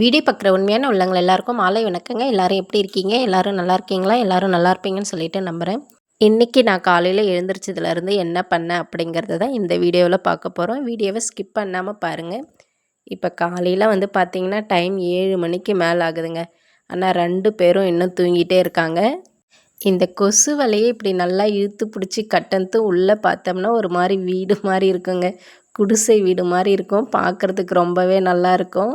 Video பார்க்குற உண்மையான உள்ளவங்க எல்லாருக்கும் மாலை வணக்கங்க. எல்லாரும் எப்படி இருக்கீங்க? எல்லாரும் நல்லா இருக்கீங்களா? எல்லாரும் நல்லா இருப்பீங்கன்னு சொல்லிட்டு நம்புகிறேன் இன்றைக்கி நான் காலையில் எழுந்திரிச்சதுலேருந்து என்ன பண்ணேன் அப்படிங்கிறத தான் இந்த வீடியோவில் பார்க்க போகிறோம் வீடியோவை ஸ்கிப் பண்ணாமல் பாருங்கள் இப்போ காலையில் வந்து பார்த்திங்கன்னா டைம் ஏழு மணிக்கு மேலே ஆகுதுங்க. ஆனால் ரெண்டு பேரும் இன்னும் தூங்கிட்டே இருக்காங்க. இந்த கொசு வலையை இப்படி நல்லா இழுத்து பிடிச்சி கட்டந்து உள்ளே பார்த்தோம்னா ஒரு மாதிரி வீடு மாதிரி இருக்குங்க. குடிசை வீடு மாதிரி இருக்கும். பார்க்குறதுக்கு ரொம்பவே நல்லா இருக்கும்.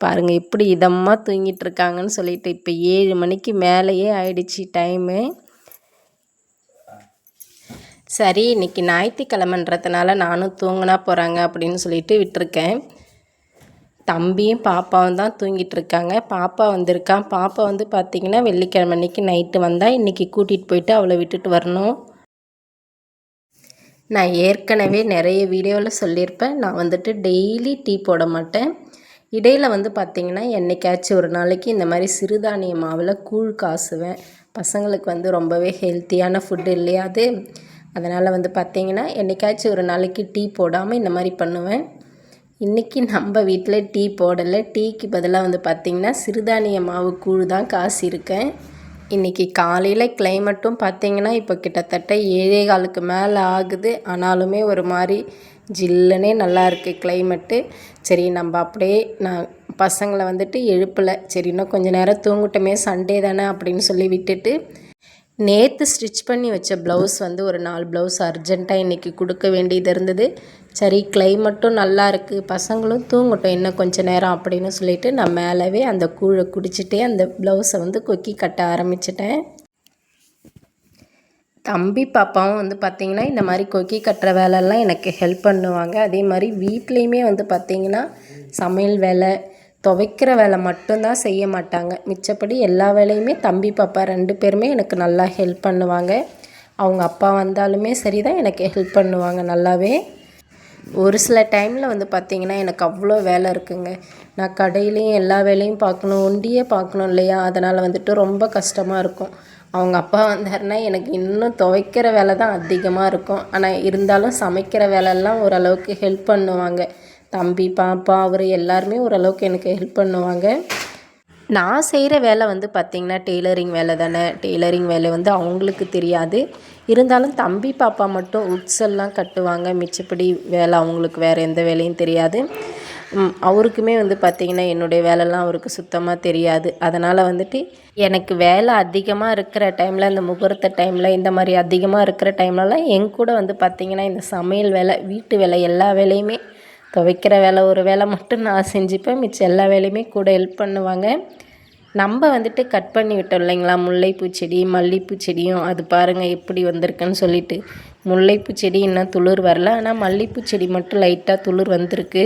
பாருங்கள் எப்படி இதமாக தூங்கிட்டு இருக்காங்கன்னு சொல்லிட்டு இப்போ ஏழு மணிக்கு மேலேயே ஆயிடுச்சு டைமு சரி இன்னைக்கு ஞாயிற்றுக்கிழமன்றதுனால நானும் தூங்கினா போகிறாங்க அப்படின்னு சொல்லிட்டு விட்டுருக்கேன். தம்பியும் பாப்பாவும் தான் தூங்கிட்டு இருக்காங்க பாப்பா வந்திருக்கான் பாப்பா வந்து பார்த்திங்கன்னா வெள்ளிக்கிழமை அன்னைக்கு நைட்டு வந்தால் இன்றைக்கி கூட்டிகிட்டு போயிட்டு அவளை விட்டுட்டு வரணும். நான் ஏற்கனவே நிறைய வீடியோவில் சொல்லியிருப்பேன். நான் வந்துட்டு டெய்லி டீ போட மாட்டேன். இடையில் வந்து பார்த்திங்கன்னா என்றைக்காச்சும் ஒரு நாளைக்கு இந்த மாதிரி சிறுதானிய மாவில் கூழ் காசுவேன். பசங்களுக்கு வந்து ரொம்பவே ஹெல்த்தியான ஃபுட்டு இல்லையா அது அதனால் வந்து பார்த்திங்கன்னா என்றைக்காச்சும் ஒரு நாளைக்கு டீ போடாமல் இந்த மாதிரி பண்ணுவேன். இன்றைக்கி நம்ம வீட்டில் டீ போடலை. டீக்கு பதிலாக வந்து பார்த்திங்கன்னா சிறுதானிய மாவு கூழ் தான் காசு இருக்கேன் இன்றைக்கி காலையில் கிளைமேட்டும் பார்த்திங்கன்னா இப்போ கிட்டத்தட்ட ஏழே காலுக்கு மேலே ஆகுது. ஆனாலுமே ஒரு மாதிரி ஜில்லுனே நல்லா இருக்குது கிளைமேட்டு சரி நம்ம அப்படியே நான் பசங்களை வந்துட்டு எழுப்பலை. சரி இன்னும் கொஞ்சம் நேரம் தூங்கிட்டோமே சண்டே தானே அப்படின்னு சொல்லி விட்டுட்டு நேற்று ஸ்டிச் பண்ணி வச்ச ப்ளவுஸ் வந்து ஒரு நாலு ப்ளவுஸ் அர்ஜெண்ட்டாக இன்றைக்கி கொடுக்க வேண்டியது இருந்தது. சரி கிளைமேட்டும் நல்லா இருக்குது பசங்களும் தூங்கட்டும் இன்னும் கொஞ்சம் நேரம் அப்படின்னு சொல்லிட்டு நான் மேலவே அந்த கூழை குடிச்சிட்டே அந்த ப்ளவுஸை வந்து கொக்கி கட்ட ஆரம்பிச்சிட்டேன். தம்பி பாப்பாவும் வந்து பார்த்திங்கன்னா இந்த மாதிரி கொக்கி கட்டுற வேலைலாம் எனக்கு ஹெல்ப் பண்ணுவாங்க. அதே மாதிரி வீட்லேயுமே வந்து பார்த்திங்கன்னா சமையல் வேலை துவைக்கிற வேலை மட்டும்தான் செய்ய மாட்டாங்க. மிச்சப்படி எல்லா வேலையுமே தம்பி பாப்பா ரெண்டு பேருமே எனக்கு நல்லா ஹெல்ப் பண்ணுவாங்க. அவங்க அப்பா வந்தாலுமே சரி தான் எனக்கு ஹெல்ப் பண்ணுவாங்க நல்லாவே. ஒரு சில டைமில் வந்து பார்த்திங்கன்னா எனக்கு அவ்வளோ வேலை இருக்குங்க. நான் கடையிலையும் எல்லா வேலையும் பார்க்கணும் ஒண்டியே பார்க்கணும் இல்லையா? அதனால் வந்துட்டு ரொம்ப கஷ்டமாக இருக்கும். அவங்க அப்பா வந்தாருன்னா எனக்கு இன்னும் துவைக்கிற வேலை தான் அதிகமாக இருக்கும். ஆனால் இருந்தாலும் சமைக்கிற வேலையெல்லாம் ஓரளவுக்கு ஹெல்ப் பண்ணுவாங்க. தம்பி பாப்பா அவர் எல்லாருமே ஓரளவுக்கு எனக்கு ஹெல்ப் பண்ணுவாங்க. நான் செய்கிற வேலை வந்து பார்த்திங்கன்னா டெய்லரிங் வேலை தானே. டெய்லரிங் வேலை வந்து அவங்களுக்கு தெரியாது. இருந்தாலும் தம்பி பாப்பா மட்டும் உட்ஸ் எல்லாம் கட்டுவாங்க. மிச்சப்படி வேலை அவங்களுக்கு வேறு எந்த வேலையும் தெரியாது. அவருக்குமே வந்து பார்த்திங்கன்னா என்னுடைய வேலைலாம் அவருக்கு சுத்தமாக தெரியாது. அதனால் வந்துட்டு எனக்கு வேலை அதிகமாக இருக்கிற டைமில் இந்த முகூர்த்த டைமில் இந்த மாதிரி அதிகமாக இருக்கிற டைம்லலாம் என் கூட வந்து பார்த்திங்கன்னா இந்த சமையல் வேலை வீட்டு வேலை எல்லா வேலையுமே துவைக்கிற வேலை ஒரு வேலை மட்டும் நான் செஞ்சுப்பேன். மிச்சம் எல்லா வேலையுமே கூட ஹெல்ப் பண்ணுவாங்க. நம்ம வந்துட்டு கட் பண்ணி விட்டோம் இல்லைங்களா? முல்லைப்பூ செடி மல்லிகைப்பூ செடியும் அது பாருங்கள் எப்படி வந்திருக்குன்னு சொல்லிட்டு. முல்லைப்பூ செடி இன்னும் துளிர் வரல. ஆனால் மல்லிகைப்பூ செடி மட்டும் லைட்டாக துளிர் வந்திருக்கு.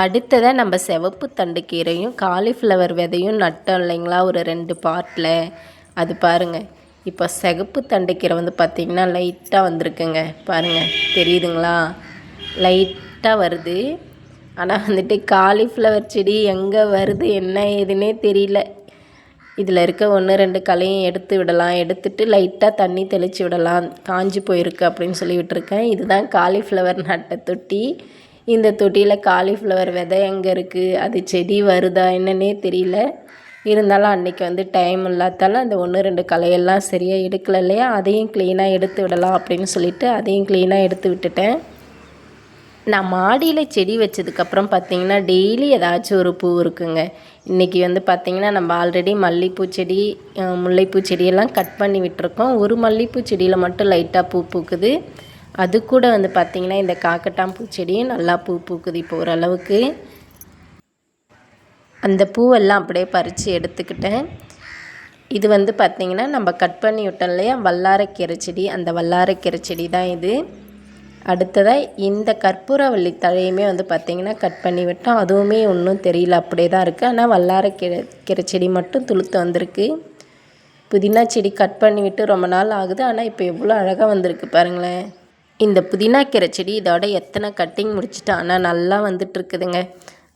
அடுத்ததாக நம்ம சிவப்பு தண்டு கீரையும் காலிஃப்ளவர் விதையும் நட்டோம் இல்லைங்களா? ஒரு ரெண்டு பாட்டில். அது பாருங்கள் இப்போ சிகப்பு தண்டுக்கீரை வந்து பார்த்திங்கன்னா லைட்டாக வந்திருக்குங்க. பாருங்கள் தெரியுதுங்களா? லைட்டாக வருது. ஆனால் வந்துட்டு காலிஃப்ளவர் செடி எங்கே வருது என்ன ஏதுன்னே தெரியல. இதில் இருக்க ஒன்று ரெண்டு களையும் எடுத்து விடலாம். எடுத்துட்டு லைட்டாக தண்ணி தெளித்து விடலாம். காஞ்சி போயிருக்கு அப்படின்னு சொல்லி விட்டுருக்கேன் இதுதான் காலிஃப்ளவர் நட்டை தொட்டி. இந்த தொட்டியில் காலிஃப்ளவர் விதை எங்கே இருக்குது அது செடி வருதா? என்னன்னே தெரியல. இருந்தாலும் அன்றைக்கி வந்து டைம் இல்லாதால அந்த ஒன்று ரெண்டு களையெல்லாம் சரியாக எடுக்கலை இல்லையா? அதையும் க்ளீனாக எடுத்து விடலாம் அப்படின்னு சொல்லிட்டு அதையும் க்ளீனாக எடுத்து விட்டுட்டேன். நான் மாடியில் செடி வச்சதுக்கப்புறம் பார்த்திங்கன்னா டெய்லி ஏதாச்சும் ஒரு பூ இருக்குங்க. இன்றைக்கி வந்து பார்த்திங்கன்னா நம்ம ஆல்ரெடி மல்லிகைப்பூ செடி முல்லைப்பூ செடியெல்லாம் கட் பண்ணி விட்டுருக்கோம். ஒரு மல்லிகைப்பூ செடியில் மட்டும் லைட்டாக பூ பூக்குது. அது கூட வந்து பார்த்திங்கன்னா இந்த காக்கட்டான் பூச்செடியும் நல்லா பூ பூக்குது இப்போ ஓரளவுக்கு. அந்த பூவெல்லாம் அப்படியே பறித்து எடுத்துக்கிட்டேன். இது வந்து பார்த்திங்கன்னா நம்ம கட் பண்ணி விட்டோம் இல்லையா? வல்லாரக்கீரை செடி. அந்த வல்லாரக்கீரை செடி தான் இது. அடுத்ததாக இந்த கற்பூரவள்ளி தழையுமே வந்து பார்த்திங்கன்னா கட் பண்ணி விட்டோம். அதுவுமே ஒன்றும் தெரியல அப்படியே தான் இருக்குது ஆனால் வல்லார கீரை கீரை செடி மட்டும் துளுத்து வந்திருக்கு. புதினா செடி கட் பண்ணி விட்டு ரொம்ப நாள் ஆகுது. ஆனால் இப்போ எவ்வளோ அழகாக வந்திருக்கு பாருங்களேன். இந்த புதினா கீரை செடி இதோட எத்தனை கட்டிங் முடிச்சுட்டு? ஆனால் நல்லா வந்துட்டுருக்குதுங்க.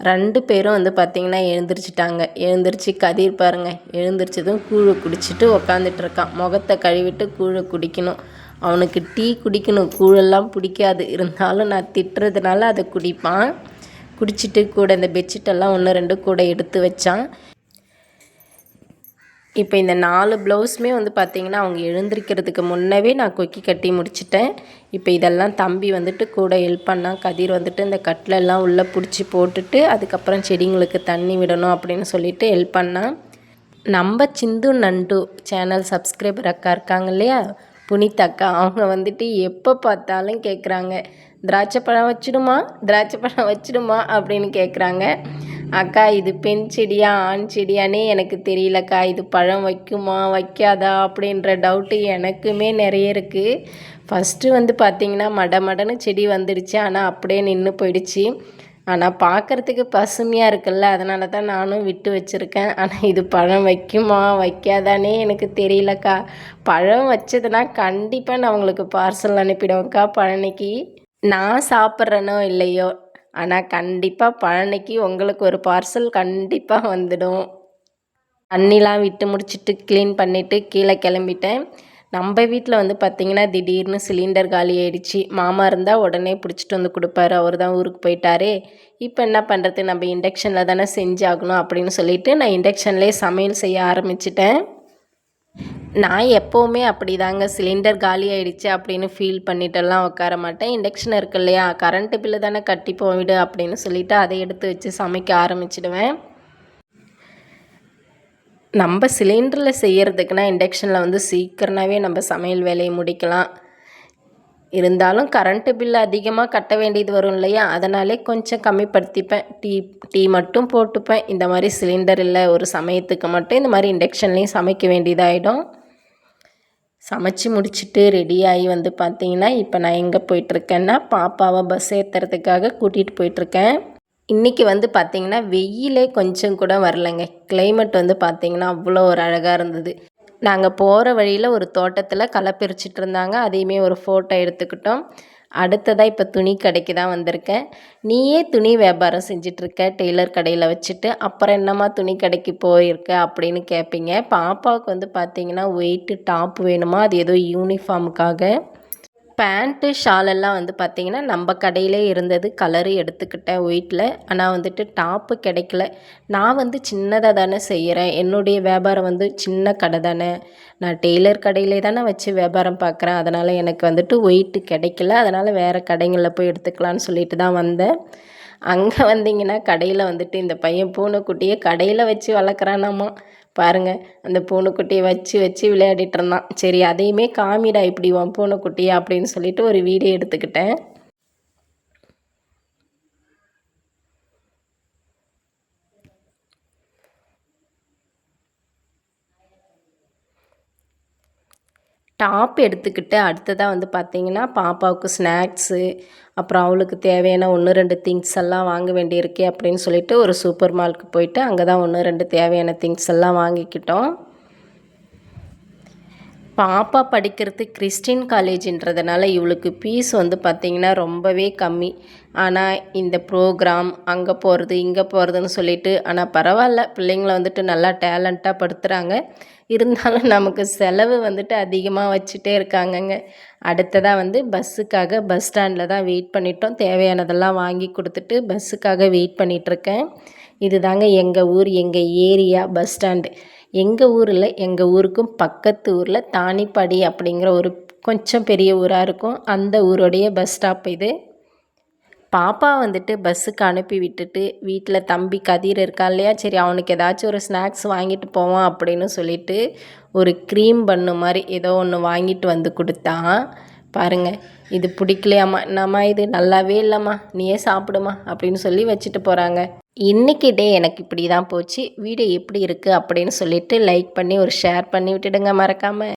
ரெண்டு பேரும் வந்து பார்த்திங்கன்னா எழுந்திரிச்சிட்டாங்க. எழுந்திரிச்சு கதிர் பாருங்கள் எழுந்திரிச்சதும் கூழை குடிச்சிட்டு உக்காந்துட்ருக்கான் முகத்தை கழுவிட்டு கூழை குடிக்கணும். அவனுக்கு டீ குடிக்கணும். கூழெல்லாம் பிடிக்காது. இருந்தாலும் நான் திட்டுறதுனால அதை குடிப்பான். குடிச்சிட்டு கூட இந்த பெட்ஷீட்டெல்லாம் ஒன்று ரெண்டு கூட எடுத்து வச்சான். இப்போ இந்த நாலு ப்ளவுஸுமே வந்து பார்த்திங்கன்னா அவங்க எழுந்திருக்கிறதுக்கு முன்னவே நான் கொக்கி கட்டி முடிச்சிட்டேன். இப்போ இதெல்லாம் தம்பி வந்துட்டு கூட ஹெல்ப் பண்ணால் கதிர் வந்துட்டு இந்த கட்டிலெல்லாம் உள்ளே பிடிச்சி போட்டுட்டு அதுக்கப்புறம் செடிங்களுக்கு தண்ணி விடணும் அப்படின்னு சொல்லிட்டு ஹெல்ப் பண்ணான் நம்ம சிந்து நண்டு சேனல் சப்ஸ்கிரைபர் அக்கா இருக்காங்க இல்லையா? புனித் அக்கா அவங்க வந்துட்டு எப்போ பார்த்தாலும் கேட்குறாங்க திராட்சை பழம் வச்சிடுமா? திராட்சை பழம் வச்சிடுமா? அப்படின்னு கேட்குறாங்க அக்கா இது பெண் செடியா ஆண் செடியானே எனக்கு தெரியலக்கா. இது பழம் வைக்குமா வைக்காதா அப்படின்ற டவுட்டு எனக்குமே நிறைய இருக்குது ஃபஸ்ட்டு வந்து பார்த்திங்கன்னா மட மடன்னு செடி வந்துடுச்சு ஆனால் அப்படியே நின்று போயிடுச்சு. ஆனால் பார்க்குறதுக்கு பசுமையாக இருக்குல்ல. அதனால தான் நானும் விட்டு வச்சுருக்கேன். ஆனால் இது பழம் வைக்குமா வைக்காதானே எனக்கு தெரியலக்கா. பழம் வச்சதுன்னா கண்டிப்பாக நான் உங்களுக்கு பார்சல் அனுப்பிடுவேன்க்கா பழனிக்கு. நான் சாப்பிட்றேனோ இல்லையோ ஆனால் கண்டிப்பாக பழனிக்கு உங்களுக்கு ஒரு பார்சல் கண்டிப்பாக வந்துடும். தண்ணிலாம் விட்டு முடிச்சுட்டு க்ளீன் பண்ணிவிட்டு கீழே கிளம்பிட்டேன். நம்ம வீட்டில் வந்து பார்த்திங்கன்னா திடீர்னு சிலிண்டர் காலி ஆயிடுச்சு. மாமா இருந்தால் உடனே பிடிச்சிட்டு வந்து கொடுப்பாரு. அவர் தான் ஊருக்கு போயிட்டாரே. இப்போ என்ன பண்ணுறது நம்ம இண்டக்ஷனில் தானே செஞ்சாகணும் அப்படின்னு சொல்லிவிட்டு நான் இண்டக்ஷன்லேயே சமையல் செய்ய ஆரம்பிச்சிட்டேன். நான் எப்போவுமே அப்படி தாங்க சிலிண்டர் காலி ஆகிடுச்சு அப்படின்னு ஃபீல் பண்ணிட்டெல்லாம் உட்கார மாட்டேன். இண்டக்ஷன் இருக்கு இல்லையா? கரண்ட்டு பில்லு தானே கட்டி போயிடு அப்படின்னு சொல்லிவிட்டு அதை எடுத்து வச்சு சமைக்க ஆரம்பிச்சிடுவேன். நம்ம சிலிண்டரில் செய்கிறதுக்குனா இண்டக்ஷனில் வந்து சீக்கிரமாகவே நம்ம சமையல் வேலையை முடிக்கலாம். இருந்தாலும் கரண்ட்டு பில்லு அதிகமாக கட்ட வேண்டியது வரும் இல்லையா? அதனாலே கொஞ்சம் கம்மிப்படுத்திப்பேன். டீ டீ மட்டும் போட்டுப்பேன். இந்த மாதிரி சிலிண்டர் இல்லை ஒரு சமயத்துக்கு மட்டும் இந்த மாதிரி இண்டக்ஷன்லேயும் சமைக்க வேண்டியதாகிடும் சமைச்சு முடிச்சுட்டு ரெடியாகி வந்து பார்த்தீங்கன்னா இப்போ நான் எங்கே போயிட்டுருக்கேன்னா பாப்பாவை பஸ் ஏற்றுறதுக்காக கூட்டிகிட்டு போயிட்டுருக்கேன். இன்றைக்கி வந்து பார்த்திங்கன்னா வெயிலே கொஞ்சம் கூட வரலைங்க. கிளைமேட் வந்து பார்த்திங்கன்னா அவ்வளோ ஒரு அழகாக இருந்தது. நாங்கள் போகிற வழியில் ஒரு தோட்டத்தில் களை பிரிச்சுட்டு இருந்தாங்க. அதையுமே ஒரு ஃபோட்டோ எடுத்துக்கிட்டோம். அடுத்ததாக இப்போ துணி கடைக்கு தான் வந்திருக்கேன். நீயே துணி வியாபாரம் செஞ்சிட்ருக்க டெய்லர் கடையில் வச்சுட்டு அப்புறம் என்னம்மா துணி கடைக்கு போயிருக்க அப்படின்னு கேட்பீங்க பாப்பாவுக்கு வந்து பார்த்தீங்கன்னா வெயிட்டு டாப் வேணுமா? அது ஏதோ யூனிஃபார்முக்காக பேண்ட்டு ஷாலெல்லாம் வந்து பார்த்திங்கன்னா நம்ம கடையிலே இருந்தது கலரு எடுத்துக்கிட்டேன் ஒயிட்டில் ஆனால் வந்துட்டு டாப்பு கிடைக்கல. நான் வந்து சின்னதாக தானே செய்கிறேன் என்னுடைய வியாபாரம் வந்து சின்ன கடை தானே. நான் டெய்லர் கடையிலே தானே வச்சு வியாபாரம் பார்க்குறேன் அதனால் எனக்கு வந்துட்டு ஒயிட்டு கிடைக்கல. அதனால் வேறு கடைங்களில் போய் எடுத்துக்கலான்னு சொல்லிட்டு தான் வந்தேன். அங்கே வந்தீங்கன்னா கடையில் வந்துட்டு இந்த பையன் பூனைக்குட்டியை கடையில் வச்சு வளர்க்குறானாமா? பாருங்கள் அந்த பூனைக்குட்டியை வச்சு வச்சு விளையாடிட்டு இருந்தான். சரி அதையுமே காமிடா இப்படி உன் பூனைக்குட்டியா? அப்படின்னு சொல்லிட்டு ஒரு வீடியோ எடுத்துக்கிட்டேன். டாப் எடுத்துக்கிட்டு அடுத்ததாக வந்து பார்த்திங்கன்னா பாப்பாவுக்கு ஸ்நாக்ஸு அப்புறம் அவளுக்கு தேவையான ஒன்று ரெண்டு திங்ஸ் எல்லாம் வாங்க வேண்டியிருக்கே அப்படின்னு சொல்லிட்டு ஒரு சூப்பர் மாலுக்கு போயிட்டு அங்கே தான் ஒன்று ரெண்டு தேவையான திங்ஸ் எல்லாம் வாங்கிக்கிட்டோம். பாப்பா படிக்கிறது கிறிஸ்டின் காலேஜின்றதுனால இவளுக்கு ஃபீஸ் வந்து பார்த்திங்கன்னா ரொம்பவே கம்மி. ஆனால் இந்த ப்ரோக்ராம் அங்கே போகிறது இங்கே போகிறதுன்னு சொல்லிட்டு ஆனால் பரவாயில்ல. பிள்ளைங்கள வந்துட்டு நல்லா டேலண்ட்டாக படுத்துகிறாங்க இருந்தாலும் நமக்கு செலவு வந்துட்டு அதிகமாக வச்சுட்டே இருக்காங்கங்க. அடுத்ததாக வந்து பஸ்ஸுக்காக பஸ் ஸ்டாண்டில் தான் வெயிட் பண்ணிட்டோம். தேவையானதெல்லாம் வாங்கி கொடுத்துட்டு பஸ்ஸுக்காக வெயிட் பண்ணிகிட்ருக்கேன் இது தாங்க எங்கள் ஊர் எங்கள் ஏரியா பஸ் ஸ்டாண்டு. எங்கள் ஊரில் எங்கள் ஊருக்கும் பக்கத்து ஊரில் தானிப்படி அப்படிங்கிற ஒரு கொஞ்சம் பெரிய ஊராக இருக்கும். அந்த ஊருடைய பஸ் ஸ்டாப் இது. பாப்பா வந்துட்டு பஸ்ஸுக்கு அனுப்பி விட்டுட்டு வீட்டில் தம்பி கதிர் இருக்கா இல்லையா? சரி அவனுக்கு ஏதாச்சும் ஒரு ஸ்நாக்ஸ் வாங்கிட்டு போவான் அப்படின்னு சொல்லிட்டு ஒரு க்ரீம் பண்ணு மாதிரி ஏதோ ஒன்று வாங்கிட்டு வந்து கொடுத்தான் பாருங்கள் இது பிடிக்கலையாம்மா. என்னம்மா இது? நல்லாவே இல்லைம்மா. நீயே சாப்பிடுமா அப்படின்னு சொல்லி வச்சுட்டு போகிறாங்க இன்றைக்கி டே எனக்கு இப்படி தான் போச்சு. வீடியோ எப்படி இருக்குது அப்படின்னு சொல்லிட்டு லைக் பண்ணி ஒரு ஷேர் பண்ணி விட்டுடுங்க மறக்காமல்